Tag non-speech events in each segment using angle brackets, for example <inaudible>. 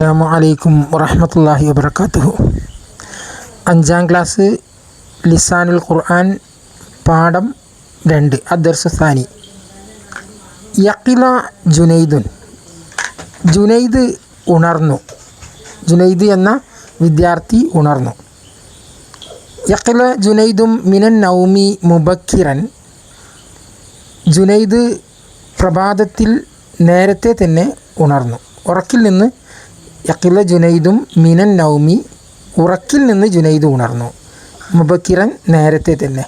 അസ്സാമു അലൈക്കും വറഹമത്തല്ലാഹി വബർക്കാത്തുഹു അഞ്ചാം ക്ലാസ് ലിസാനുൽ ഖുർആൻ പാഠം രണ്ട് അദർസാനി യക്കില ജുനൈദുൻ. ജുനൈദ് ഉണർന്നു. ജുനൈദ് എന്ന വിദ്യാർത്ഥി ഉണർന്നു. യക്കില ജുനൈദും മിനൻ നൗമി മുബക്കിറൻ. ജുനൈദ് പ്രഭാതത്തിൽ നേരത്തെ തന്നെ ഉണർന്നു. ഉറക്കിൽ നിന്ന് യക്കില ജുനൈദും മിനൻ നൗമി ഉറക്കിൽ നിന്ന് ജുനൈദ് ഉണർന്നു. മുബക്കിറൻ നേരത്തെ തന്നെ.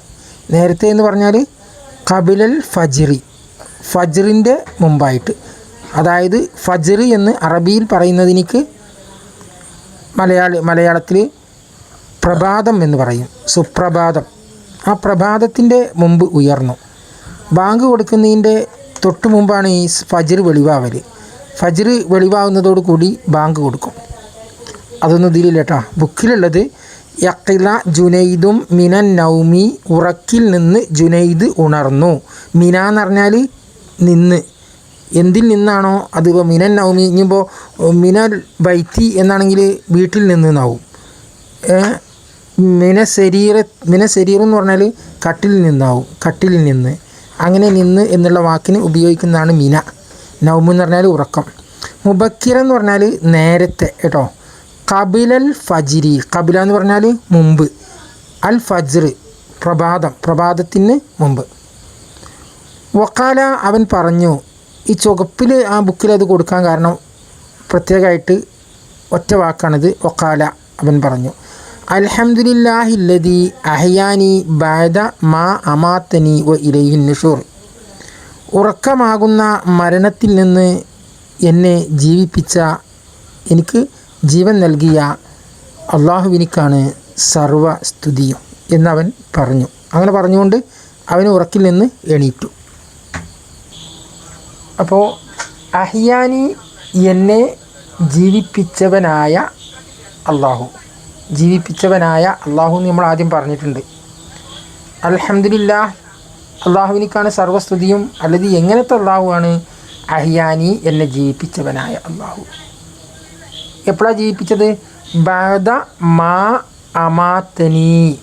നേരത്തെ എന്ന് പറഞ്ഞാൽ കബിലൽ ഫജ്റി ഫജ്റിന്റെ മുമ്പായിട്ട്. അതായത് ഫജ്ർ എന്ന് അറബിയിൽ പറയുന്നതിനിക്ക് മലയാളി മലയാളത്തിൽ പ്രഭാതം എന്ന് പറയും. സുപ്രഭാതം. ആ പ്രഭാതത്തിന്റെ മുമ്പ് ഉയർന്നു. ബാങ്ക് കൊടുക്കുന്നതിന്റെ തൊട്ട് മുമ്പാണ് ഈ ഫജ്ർ വെളിവാവൽ ഫജ്ർ വെളിവാകുന്നതോടുകൂടി ബാങ്ക് കൊടുക്കും. അതൊന്നും ഇതിലില്ല കേട്ടോ ബുക്കിലുള്ളത് യക്കില ജുനൈദും മിനൻ നൗമി ഉറക്കിൽ നിന്ന് ജുനൈദ് ഉണർന്നു. മിന എന്ന് പറഞ്ഞാൽ നിന്ന്. എന്തിൽ നിന്നാണോ? അതിപ്പോൾ മിനൻ നൗമി ഇനിയിപ്പോൾ മിനൽ ബൈത്തി എന്നാണെങ്കിൽ വീട്ടിൽ നിന്ന് നാവും മിന ശരീര മിന ശരീരം എന്ന് പറഞ്ഞാൽ കട്ടിൽ നിന്നാവും. കട്ടിൽ നിന്ന്. അങ്ങനെ നിന്ന് എന്നുള്ള വാക്കിന് ഉപയോഗിക്കുന്നതാണ് മിന. നൗമ് എന്ന് പറഞ്ഞാൽ ഉറക്കം. മുബക്കിറ എന്ന് പറഞ്ഞാൽ നേരത്തെ കേട്ടോ. കബിലൽ ഫജിരി കബില എന്ന് പറഞ്ഞാൽ മുമ്പ്. അൽ ഫജ്ർ പ്രഭാതം പ്രഭാതത്തിന് മുമ്പ്. വക്കാല അവൻ പറഞ്ഞു ഈ ചുവപ്പിൽ ആ ബുക്കിൽ അത് കൊടുക്കാൻ കാരണം പ്രത്യേകമായിട്ട് ഒറ്റ വാക്കാണിത് വക്കാല അവൻ പറഞ്ഞു. അലഹമുല്ലാഹില്ലതി അഹയാനി ബാദ മാ അമാത്തനി വ ഇലയിൻ നുഷൂർ. ഉറക്കമാകുന്ന മരണത്തിൽ നിന്ന് എന്നെ ജീവിപ്പിച്ച എനിക്ക് ജീവൻ നൽകിയ അള്ളാഹുവിനിക്കാണ് സർവ സ്തുതിയും എന്നവൻ പറഞ്ഞു. അങ്ങനെ പറഞ്ഞുകൊണ്ട് അവൻ ഉറക്കിൽ നിന്ന് എണീറ്റു. അപ്പോൾ അഹിയാനി എന്നെ ജീവിപ്പിച്ചവനായ അള്ളാഹു. ജീവിപ്പിച്ചവനായ അള്ളാഹു എന്ന് നമ്മൾ ആദ്യം പറഞ്ഞിട്ടുണ്ട്. അലഹമില്ല അള്ളാഹുവിനിക്കാണ് സർവസ്തുതിയും അല്ലെങ്കിൽ എങ്ങനത്തെ അള്ളാഹുവാണ്? അഹിയാനി എന്നെ ജീവിപ്പിച്ചവനായ അള്ളാഹു. എപ്പോഴാണ് ജീവിപ്പിച്ചത് ബഹദ മാ അമാത്തനി.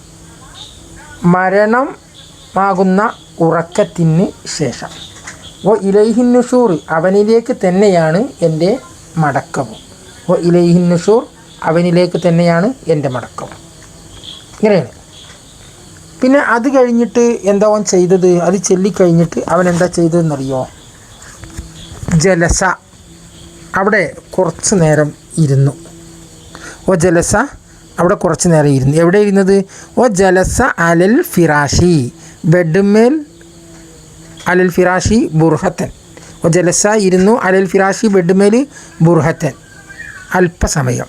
മരണമാകുന്ന ഉറക്കത്തിന് ശേഷം. ഓ ഇലൈഹിൻ നുഷൂർ അവനിലേക്ക് തന്നെയാണ് എന്റെ മടക്കവും. ഓ ഇലൈഹിൻ നുഷൂർ അവനിലേക്ക് തന്നെയാണ് എന്റെ മടക്കവും. ഇങ്ങനെയാണ്. പിന്നെ അത് കഴിഞ്ഞിട്ട് എന്താ ചെയ്തത്? അത് ചൊല്ലിക്കഴിഞ്ഞിട്ട് അവൻ എന്താ ചെയ്തതെന്നറിയോ? ജലസ. അവിടെ കുറച്ച് നേരം ഇരുന്നു. ഓ ജലസ അവിടെ കുറച്ച് നേരം ഇരുന്നു. എവിടെ ഇരുന്നത്? ഓ ജലസ അലൽ ഫിറാഷി. ബെഡ്മേൽ അലൽ ഫിറാഷി ബുർഹത്തൻ. ഓ ജലസ ഇരുന്നു അലൽ ഫിറാഷി ബെഡ്മേൽ ബുർഹത്തൻ. അല്പസമയം.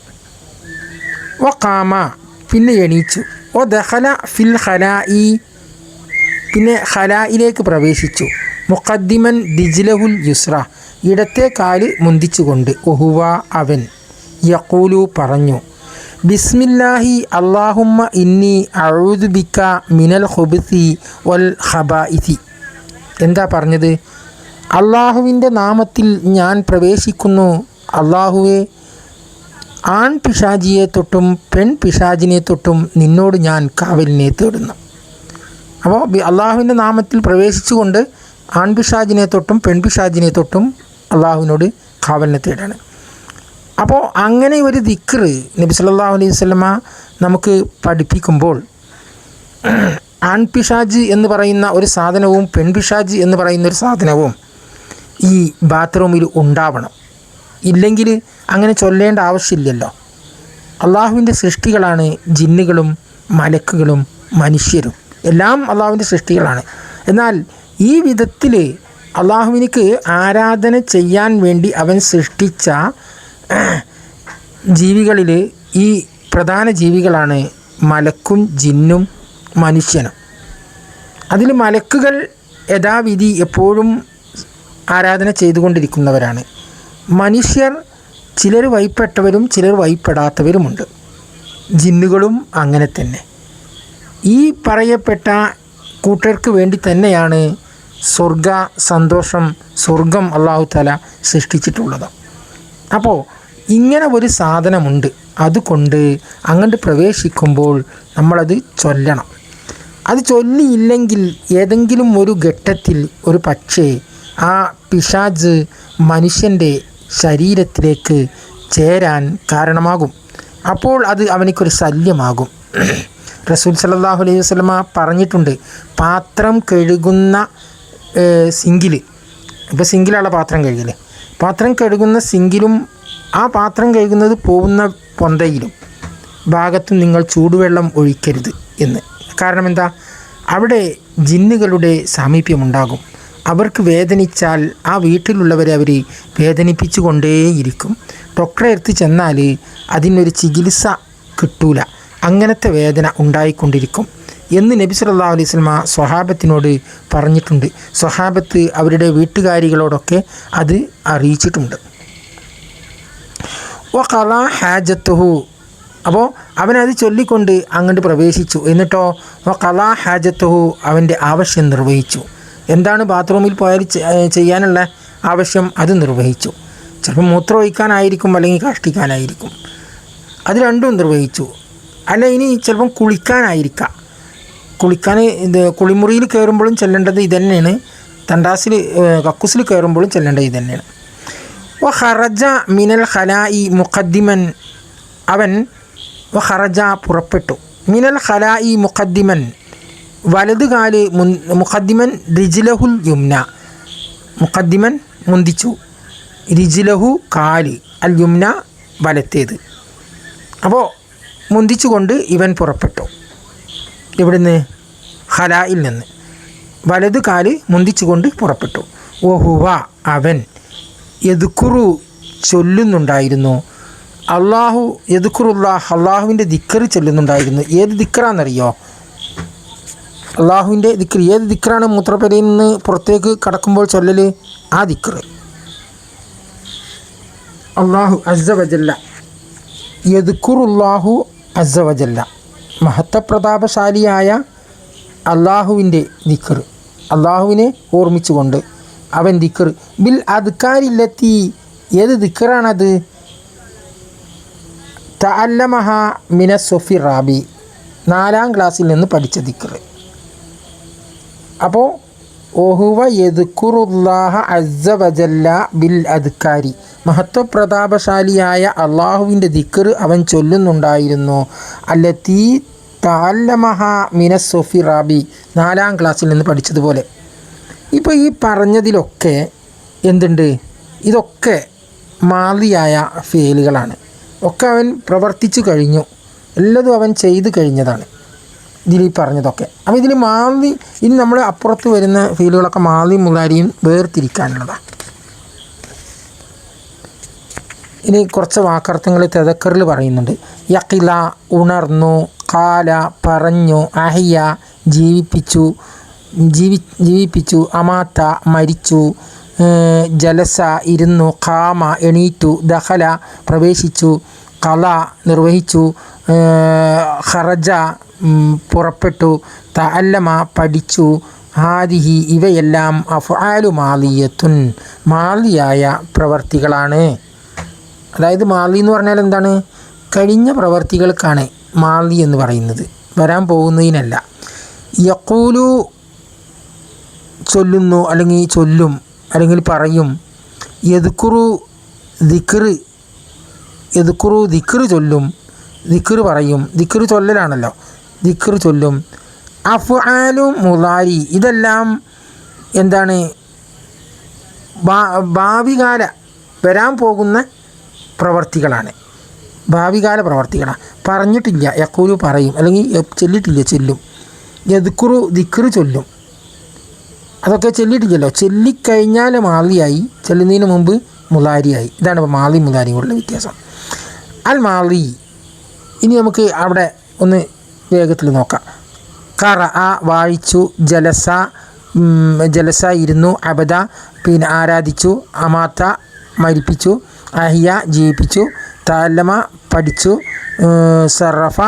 ഓ കാമ. പിന്നെ എണീച്ചു. ഓ ദഹല ഫിൽ ഖലായി പിന്നെ ഖലായിലേക്ക് പ്രവേശിച്ചു. മുഖദ്ദിമൻ ദിജ്ലഹുൽ യുസ്ര. ഇടത്തെ കാൽ മുന്തിച്ചുകൊണ്ട് ഒഹുവ അവൻ. യക്കൂലു പറഞ്ഞു ബിസ്മില്ലാഹി അള്ളാഹുമ്മ ഇന്നി അഴുദുബിക്ക മിനൽ ഹുബിസി വൽ ഖബായിസി എന്താ പറഞ്ഞത്? അള്ളാഹുവിന്റെ നാമത്തിൽ ഞാൻ പ്രവേശിക്കുന്നു. അള്ളാഹുവെ ആൺ പിശാചിയെ തൊട്ടും പെൺ പിശാചിനെ തൊട്ടും നിന്നോട് ഞാൻ കാവലിനെ തേടുന്നു. അപ്പോൾ അള്ളാഹുവിന്റെ നാമത്തിൽ പ്രവേശിച്ചുകൊണ്ട് ആൺ ആൺപിശാജിനെ തൊട്ടും പെൺ പെൺപിശാജിനെ തൊട്ടും അള്ളാഹുവിനോട് കാവലിനെ തേടാണ്. അപ്പോൾ അങ്ങനെ ഒരു ദിക്റ് നബി സല്ലല്ലാഹു അലൈഹി വസല്ലമ നമുക്ക് പഠിപ്പിക്കുമ്പോൾ <clears throat> ആൺപിഷാജ് എന്ന് പറയുന്ന ഒരു സാധനവും പെൺപിഷാജ് എന്ന് പറയുന്ന ഒരു സാധനവും ഈ ബാത്റൂമിൽ ഉണ്ടാവണം. ഇല്ലെങ്കിൽ അങ്ങനെ ചൊല്ലേണ്ട ആവശ്യമില്ലല്ലോ. അള്ളാഹുവിന്റെ സൃഷ്ടികളാണ് ജിന്നുകളും മലക്കുകളും മനുഷ്യരും. എല്ലാം അള്ളാഹുവിന്റെ സൃഷ്ടികളാണ്. എന്നാൽ ഈ വിധത്തിൽ അള്ളാഹുവിനിക്ക് ആരാധന ചെയ്യാൻ വേണ്ടി അവൻ സൃഷ്ടിച്ച ജീവികളിൽ ഈ പ്രധാന ജീവികളാണ് മലക്കും ജിന്നും മനുഷ്യനും. അതിൽ മലക്കുകൾ യഥാവിധി എപ്പോഴും ആരാധന ചെയ്തുകൊണ്ടിരിക്കുന്നവരാണ്. മനുഷ്യർ ചിലർ വൈപ്പെട്ടവരും ചിലർ വൈപ്പെടാത്തവരുമുണ്ട്. ജിന്നുകളും അങ്ങനെ തന്നെ. ഈ പറയപ്പെട്ട കൂട്ടർക്ക് വേണ്ടി തന്നെയാണ് സ്വർഗ സന്തോഷം സ്വർഗം അള്ളാഹു തല സൃഷ്ടിച്ചിട്ടുള്ളത്. അപ്പോൾ ഇങ്ങനെ ഒരു സാധനമുണ്ട്. അതുകൊണ്ട് അങ്ങോട്ട് പ്രവേശിക്കുമ്പോൾ നമ്മളത് ചൊല്ലണം. അത് ചൊല്ലിയില്ലെങ്കിൽ ഏതെങ്കിലും ഒരു ഘട്ടത്തിൽ ഒരു പക്ഷേ ആ പിശാജ് മനുഷ്യന്റെ ശരീരത്തിലേക്ക് ചേരാൻ കാരണമാകും. അപ്പോൾ അത് അവനിക്കൊരു ശല്യമാകും. <clears throat> റസൂൽ സല്ലല്ലാഹു അലൈഹി വസല്ലമ പറഞ്ഞിട്ടുണ്ട് പാത്രം കഴുകുന്ന സിങ്കിൽ ഇപ്പോൾ സിങ്കിലുള്ള പാത്രം കഴുകൽ. പാത്രം കഴുകുന്ന സിങ്കിലും ആ പാത്രം കഴുകുന്നത് പോകുന്ന പൊന്തയിലും ഭാഗത്തും നിങ്ങൾ ചൂടുവെള്ളം ഒഴിക്കരുത് എന്ന്. കാരണം എന്താ? അവിടെ ജിന്നുകളുടെ സാമീപ്യമുണ്ടാകും. അവർക്ക് വേദനിച്ചാൽ ആ വീട്ടിലുള്ളവരെ അവർ വേദനിപ്പിച്ചു കൊണ്ടേയിരിക്കും ഡോക്ടറെ അടുത്ത് ചെന്നാൽ അതിനൊരു ചികിത്സ കിട്ടൂല. അങ്ങനത്തെ വേദന ഉണ്ടായിക്കൊണ്ടിരിക്കും. എന്ന് നബി സല്ലാ അലൈഹി വസല്ലമ സ്വഹാബത്തിനോട് പറഞ്ഞിട്ടുണ്ട്. സ്വഹാബത്ത് അവരുടെ വീട്ടുകാരികളോടൊക്കെ അത് അറിയിച്ചിട്ടുണ്ട്. ഓ കല ഹാജത്തുഹു അപ്പോൾ അവനത് ചൊല്ലിക്കൊണ്ട് അങ്ങോട്ട് പ്രവേശിച്ചു. എന്നിട്ടോ ഓ കല ഹാജത്തുഹു അവന്റെ ആവശ്യം നിർവഹിച്ചു. എന്താണ് ബാത്റൂമിൽ പോയാൽ ചെയ്യാനുള്ള ആവശ്യം? അത് നിർവഹിച്ചു. ചിലപ്പോൾ മൂത്രം ഒഴിക്കാനായിരിക്കും അല്ലെങ്കിൽ കാഷ്ടിക്കാനായിരിക്കും. അത് രണ്ടും നിർവഹിച്ചു. അല്ല ഇനി ചിലപ്പം കുളിക്കാനായിരിക്കാം. കുളിക്കാൻ ഇത് കുളിമുറിയിൽ കയറുമ്പോഴും ചെല്ലേണ്ടത് ഇതന്നെയാണ് തണ്ടാസിൽ കക്കൂസിൽ കയറുമ്പോഴും ചെല്ലേണ്ടത് ഇതന്നെയാണ് വ ഹറജ മിനൽ ഹലായി മുഖദ്ദിമൻ. അവൻ വ ഹറജ പുറപ്പെട്ടു. മിനൽ ഹലായി മുഖദ്ദിമൻ. വലത് കാൽ മുൻ മുഖദ്ദിമൻ റിജിലഹുൽ യുംന. മുഖദ്ദിമൻ മുന്തിച്ചു. റിജിലഹു കാൽ അൽ യുംന വലത്തേത്. അപ്പോൾ മുന്തിച്ചുകൊണ്ട് ഇവൻ പുറപ്പെട്ടു. ഇവിടുന്ന് ഹലായിൽ നിന്ന്. വലത് കാൽ മുന്തിച്ചുകൊണ്ട് പുറപ്പെട്ടു. ഓഹുവ അവൻ യദുക്കുറു ചൊല്ലുന്നുണ്ടായിരുന്നു. അള്ളാഹു യദുക്കുറുല്ലാഹ് അള്ളാഹുവിന്റെ ദിക്കറ് ചൊല്ലുന്നുണ്ടായിരുന്നു. ഏത് ദിക്കറാണെന്നറിയോ? അള്ളാഹുവിന്റെ ദിക്കർ ഏത് ദിക്കറാണ് മൂത്രപ്പരയിൽ നിന്ന് പുറത്തേക്ക് കടക്കുമ്പോൾ ചൊല്ലൽ ആ ദിക്കറ്. അള്ളാഹു അസ്സവജല്ല യദുക്കുറുല്ലാഹു അസ്സവജല്ല മഹത്വപ്രതാപശാലിയായ അള്ളാഹുവിന്റെ ദിക്കർ അള്ളാഹുവിനെ ഓർമ്മിച്ചുകൊണ്ട് അവൻ ദിക്കർ ബിൽ അദ്കാരില്ലെത്തി ഏത് ദിക്കറാണത് തഅല്ലമഹ മിന സൊഫി റാബി നാലാം ക്ലാസ്സിൽ നിന്ന് പഠിച്ച ദിക്കർ അപ്പോൾ ബിൽ അദ്കാരി. മഹത്വപ്രതാപശാലിയായ അള്ളാഹുവിന്റെ ദിക്കർ അവൻ ചൊല്ലുന്നുണ്ടായിരുന്നു. അല്ല താല്ലമഹ മിന സൊഫി റാബി. നാലാം ക്ലാസ്സിൽ നിന്ന് പഠിച്ചതുപോലെ. ഇപ്പോൾ ഈ പറഞ്ഞതിലൊക്കെ എന്തുണ്ട്? ഇതൊക്കെ മാതിയായ ഫേലുകളാണ്. ഒക്കെ അവൻ പ്രവർത്തിച്ചു കഴിഞ്ഞു. എല്ലതും അവൻ ചെയ്തു കഴിഞ്ഞതാണ്. ഇതിൽ പറഞ്ഞതൊക്കെ. അപ്പോൾ ഇതിൽ മാന്തി ഇനി നമ്മൾ അപ്പുറത്ത് വരുന്ന ഫീലുകളൊക്കെ മാന്തി മുതാരിയും വേർതിരിക്കാനുള്ളതാണ് ഇനി കുറച്ച് വാക്കർത്ഥങ്ങൾ തെതക്കറിൽ പറയുന്നുണ്ട്. യക്കില ഉണർന്നു കാല പറഞ്ഞു അഹിയ ജീവിപ്പിച്ചു ജീവി ജീവിപ്പിച്ചു അമാത്ത മരിച്ചു ജലസ ഇരുന്നു കാമ എണീറ്റു ദഹല പ്രവേശിച്ചു കല നിർവഹിച്ചു ഖറജ പുറപ്പെട്ടു തഅല്ലമ പഠിച്ചു. ഹാദിഹി ഇവയെല്ലാം അഫ്ആലു മാലിയത്തുൻ മാലിയായ പ്രവർത്തികളാണ്. അതായത് മാലി എന്ന് പറഞ്ഞാൽ എന്താണ്? കഴിഞ്ഞ പ്രവർത്തികൾക്കാണ് മാലി എന്ന് പറയുന്നത്. വരാൻ പോകുന്നതിനല്ല. യക്കൂലു ചൊല്ലുന്നു അല്ലെങ്കിൽ ചൊല്ലും അല്ലെങ്കിൽ പറയും യദുക്കുറു ദിക്റ് യദുക്കുറു ദിക്റ് ചൊല്ലും. ദിക്റ് പറയും. ദിക്റ് ചൊല്ലലാണല്ലോ. ദിക്റ് ചൊല്ലും. അഫ്ആലു മുലാരി ഇതെല്ലാം എന്താണ്? ഭാവികാല വരാൻ പോകുന്ന പ്രവർത്തികളാണ്. ഭാവികാല പ്രവർത്തികളാണ്. പറഞ്ഞിട്ടില്ല. യക്കൂലു പറയും. അല്ലെങ്കിൽ ചൊല്ലിട്ടില്ല. ചൊല്ലും. യദുക്കുറു ദിക്റ് ചൊല്ലും. അതൊക്കെ ചൊല്ലിട്ടില്ലല്ലോ. ചൊല്ലിക്കഴിഞ്ഞാൽ മാറിയായി. ചൊല്ലുന്നതിന് മുമ്പ് മുലാരിയായി. ഇതാണ് ഇപ്പോൾ മാലി മുലാരിയോടുള്ള വ്യത്യാസം. അൽ മാലി ഇനി നമുക്ക് അവിടെ ഒന്ന് വേഗത്തിൽ നോക്കാം. കറ ആ വായിച്ചു ജലസ ജലസ ഇരുന്നു അബദ പിന്നെ ആരാധിച്ചു അമാത്ത മരിപ്പിച്ചു അഹിയ ജീവിപ്പിച്ചു താലമ പഠിച്ചു സറഫ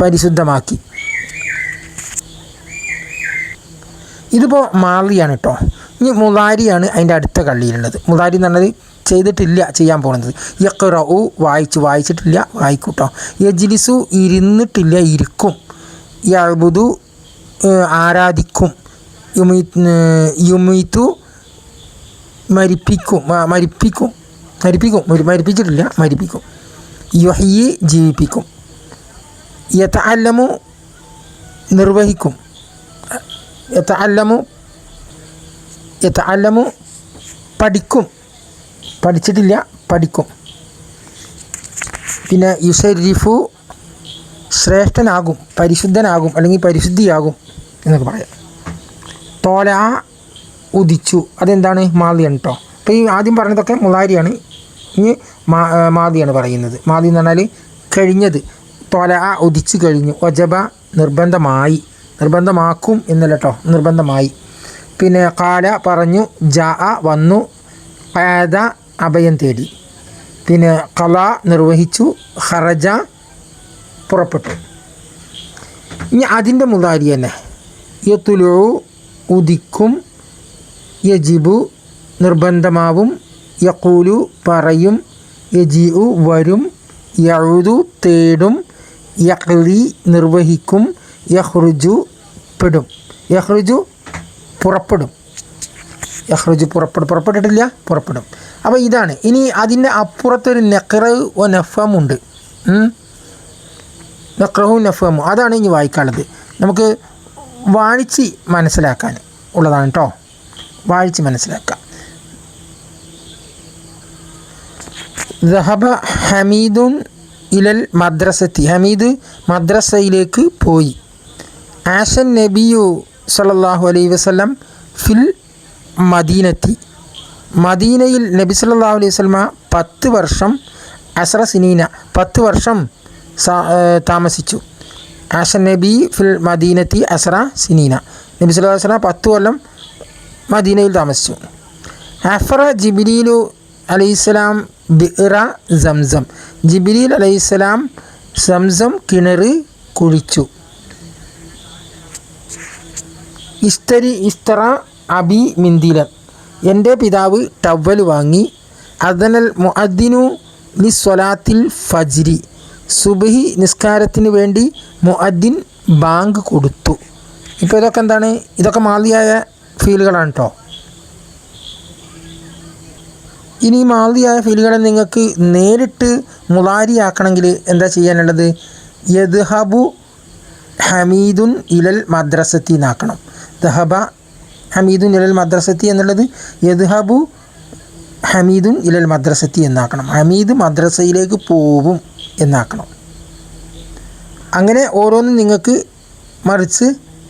പരിശുദ്ധമാക്കി. ഇതിപ്പോൾ മാളിയാണ് കേട്ടോ ഇനി മുതാരിയാണ് അതിന്റെ അടുത്ത കള്ളിയിലുള്ളത്. മുതാരി എന്ന് പറഞ്ഞത് ചെയ്തിട്ടില്ല ചെയ്യാൻ പോകുന്നത്. യക്കറു വായിച്ചു വായിച്ചിട്ടില്ല വായിക്കൂട്ടോ. യജിലിസു ഇരുന്നിട്ടില്ല ഇരിക്കും. യബുദു ആരാധിക്കും. യുമി യുമിത്തു മരിപ്പിക്കും മരിപ്പിക്കും. മരിപ്പിക്കും മരി- മരിപ്പിച്ചിട്ടില്ല മരിപ്പിക്കും. യുഹയി ജീവിപ്പിക്കും. യഥ യതഅല്ലമു നിർവഹിക്കും. യതഅല്ലമു അല്ലമു പഠിക്കും. പഠിച്ചിട്ടില്ല പഠിക്കും. പിന്നെ യുസരിഫു ശ്രേഷ്ഠനാകും പരിശുദ്ധനാകും അല്ലെങ്കിൽ പരിശുദ്ധിയാകും എന്നൊക്കെ പറയാം. തോല ഉദിച്ചു. അതെന്താണ്? മാതിയാണ് കേട്ടോ അപ്പോൾ ഈ ആദ്യം പറഞ്ഞതൊക്കെ മുളാരിയാണ്. ഇനി മാ മാതിയാണ് പറയുന്നത്. മാതി എന്ന് പറഞ്ഞാൽ കഴിഞ്ഞത്. തോല ഉദിച്ചു കഴിഞ്ഞു. ഒജബ നിർബന്ധമായി. നിർബന്ധമാക്കും എന്നല്ല കേട്ടോ നിർബന്ധമായി. പിന്നെ കാല പറഞ്ഞു ജാ വന്നു കാത അഭയം തേടി. പിന്നെ കല നിർവഹിച്ചു ഹറജ പുറപ്പെട്ടു. ഇനി അതിന്റെ മുതാരി തന്നെ. യത്തുലു ഉദിക്കും യജിബു നിർബന്ധമാവും യക്കൂലു പറയും യജിഉ വരും യഴുതു തേടും യഹ്ലി നിർവഹിക്കും യഹ്റുജു പെടും. യഹ്റുജു പുറപ്പെടും. യഹ്റുജു പുറപ്പെടും. പുറപ്പെട്ടിട്ടില്ല? പുറപ്പെടും. അപ്പോൾ ഇതാണ്. ഇനി അതിന്റെ അപ്പുറത്തൊരു നെക്ര ഒ ഉണ്ട് നക്രഹു നഫമു. അതാണ് ഇനി വായിക്കാനുള്ളത്. നമുക്ക് വായിച്ച് മനസ്സിലാക്കാൻ ഉള്ളതാണ് കേട്ടോ വായിച്ച് മനസ്സിലാക്കാം. ദഹബ ഹമീദുൻ ഇലൽ മദ്രസത്തി. ഹമീദ് മദ്രസയിലേക്ക് പോയി. ആഷൻ നബിയു സല്ലല്ലാഹു അലൈ വസ്ലം ഫിൽ മദീനത്തി. മദീനയിൽ നബി സല്ലല്ലാഹു അലൈഹി വസ്ലമ പത്ത് വർഷം അസ്ര സിനീന പത്ത് വർഷം താമസിച്ചു. ആഷൻ നബി ഫിൽ മദീനത്തി അസ്ര സിനീന. നബി സല്ലാ വസല്ലമ പത്ത് കൊല്ലം മദീനയിൽ താമസിച്ചു. അഫറ ജിബിലീലു അലൈഹിസ്സലാം ബിറ സംസം. ജിബിലീൽ അലൈഹിസ്സലാം സംസം കിണർ കുഴിച്ചു. ഇസ്തരി ഇസ്തറ അബി മിന്തിലൻ. എന്റെ പിതാവ് ടവൽ വാങ്ങി. അദനൽ മുഅദ്ദിനു ലി സ്വലാത്തിൽ ഫജ്രി. സുബഹി നിസ്കാരത്തിന് വേണ്ടി മുഅദ്ദിൻ ബാങ്ക് കൊടുത്തു. ഇപ്പോൾ ഇതൊക്കെ എന്താണ്? ഇതൊക്കെ മാതിയായ ഫീലുകളാണ് കേട്ടോ ഇനി മാതിയായ ഫീലുകളെ നിങ്ങൾക്ക് നേരിട്ട് മുതാരിയാക്കണമെങ്കിൽ എന്താ ചെയ്യാനുള്ളത്? യദ്ഹബു ഹമീദുൻ ഇലൽ മദ്രസത്തിൽ എന്നാക്കണം ദഹബ ഹമീദുൻ ഇലൽ മദ്രസത്തി എന്നുള്ളത് യദ്ഹബു ഹമീദുൻ ഇലൽ മദ്രസത്തി എന്നാക്കണം. ഹമീദ് മദ്രസയിലേക്ക് പോവും എന്നാക്കണം. അങ്ങനെ ഓരോന്നും നിങ്ങൾക്ക് മറിച്ച്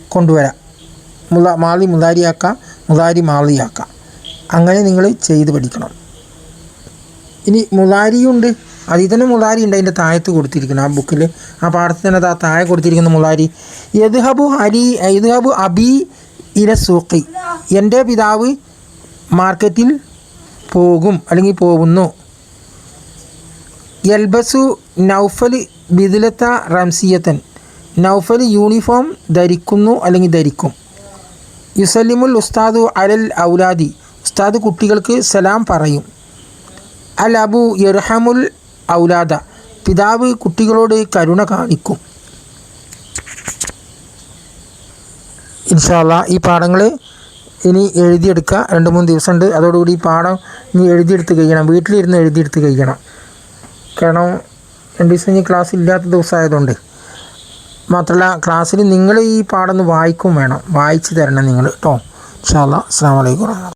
കൊണ്ടുവരാം. മുല മാളി മുതാരിയാക്കാം മുതാരി മാളിയാക്കാം. അങ്ങനെ നിങ്ങൾ ചെയ്ത് പഠിക്കണം. ഇനി മുതാരിയുണ്ട് അതിൽ തന്നെ മുതാരി ഉണ്ട് അതിന്റെ താഴത്ത് കൊടുത്തിരിക്കണം ആ ബുക്കിൽ. ആ പാഠത്തിൽ തന്നെ താഴെ കൊടുത്തിരിക്കുന്ന മുതാരി യദ്ഹബു അലി യദ്ഹബു അബി ഇല സൂഖി എന്റെ പിതാവ് മാർക്കറ്റിൽ പോകും അല്ലെങ്കിൽ പോകുന്നു. എൽബസു നൗഫൽ ബിദിലത്ത റംസിയത്തൻ. നൗഫൽ യൂണിഫോം ധരിക്കുന്നു അല്ലെങ്കിൽ ധരിക്കും. യുസലിമുൽ ഉസ്താദു അലൽ ഔലാദി. ഉസ്താദ് കുട്ടികൾക്ക് സലാം പറയും. അൽ അബു യർഹമുൽ ഔലാദ. പിതാവ് കുട്ടികളോട് കരുണ കാണിക്കും. ഇൻഷാല്ല ഈ പാഠങ്ങൾ ഇനി എഴുതിയെടുക്കുക. രണ്ട് മൂന്ന് ദിവസമുണ്ട്. അതോടുകൂടി ഈ പാഠം ഇനി എഴുതിയെടുത്ത് കഴിയണം. വീട്ടിലിരുന്ന് എഴുതിയെടുത്ത് കഴിയണം. കാരണം രണ്ട് ദിവസം ഇനി ക്ലാസ് ഇല്ലാത്ത ദിവസമായതുകൊണ്ട്. മാത്രമല്ല ക്ലാസ്സിൽ നിങ്ങൾ ഈ പാഠം വായിക്കും വേണം. വായിച്ച് തരണം നിങ്ങൾ കേട്ടോ ഇൻഷാല്ല അസ്സാം വലൈക്കും